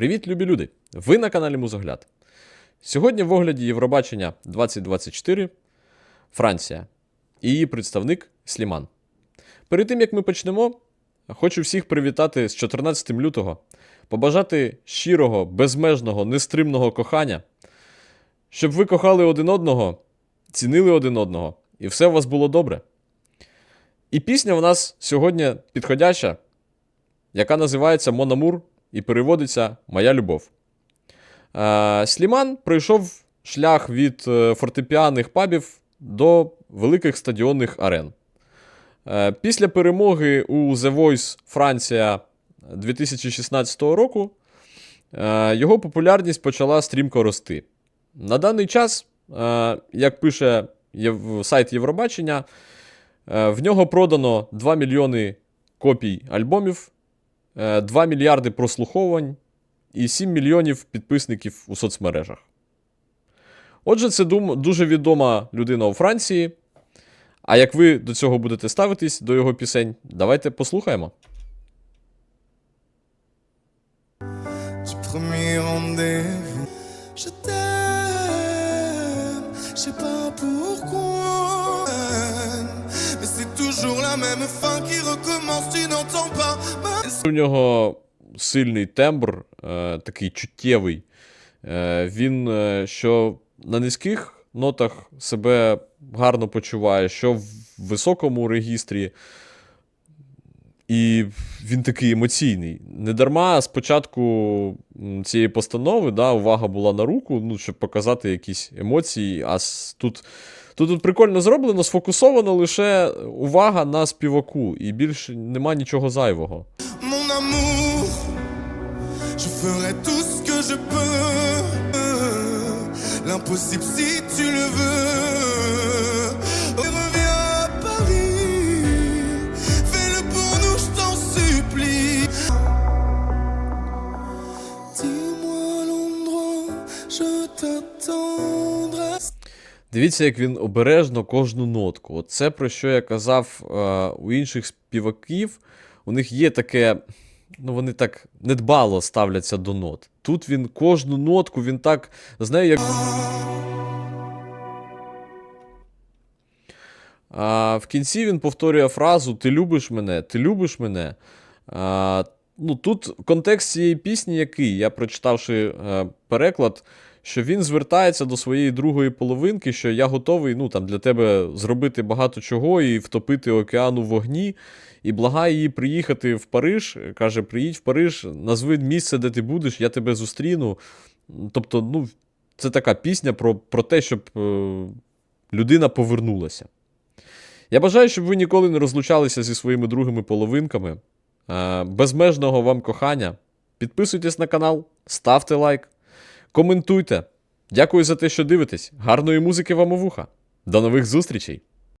Привіт, любі люди! Ви на каналі Музогляд. Сьогодні в огляді Євробачення 2024 Франція і її представник Сліман. Перед тим як ми почнемо, хочу всіх привітати з 14 лютого, побажати щирого, безмежного, нестримного кохання, щоб ви кохали один одного, цінили один одного, і все у вас було добре. І пісня в нас сьогодні підходяща, яка називається Мономур і переводиться Моя любов. Е, Сліман пройшов шлях від е, фортепіаних пабів до великих стадіонних арен. Е, Після перемоги у The Voice Франція 2016 року його популярність почала стрімко рости. На даний час, як пише сайт Євробачення, в нього продано 2 мільйони копій альбомів, 2 мільярди прослуховувань і 7 мільйонів підписників у соцмережах. Отже, це дуже відома людина у Франції. А як ви до цього будете ставитись до його пісень, давайте послухаємо. je sais pas pourquoi. У нього сильний тембр, е, такий чуттєвий. Е, він е, що на низьких нотах себе гарно почуває, що в високому регістрі. І він такий емоційний. Недарма спочатку цієї постанови да, увага була на руку, ну, щоб показати якісь емоції. А тут, тут, тут прикольно зроблено, сфокусовано лише увага на співаку, і більше нема нічого зайвого. L'impossible si tu le veux. Дивіться, як він обережно кожну нотку. От це про що я казав е, у інших співаків. У них є таке. Ну, вони так недбало ставляться до нот. Тут він кожну нотку, він так з нею як. А, в кінці він повторює фразу Ти любиш мене, ти любиш мене. А, ну, тут контекст цієї пісні який? Я прочитавши е, переклад, що він звертається до своєї другої половинки, що я готовий ну, там, для тебе зробити багато чого і втопити океан у вогні, і благає її приїхати в Париж. Каже: приїдь в Париж, назви місце, де ти будеш, я тебе зустріну. Тобто, ну, це така пісня про, про те, щоб е, людина повернулася. Я бажаю, щоб ви ніколи не розлучалися зі своїми другими половинками. Е, Безмежного вам кохання. Підписуйтесь на канал, ставте лайк, коментуйте. Дякую за те, що дивитесь. Гарної музики вам у вуха. До нових зустрічей!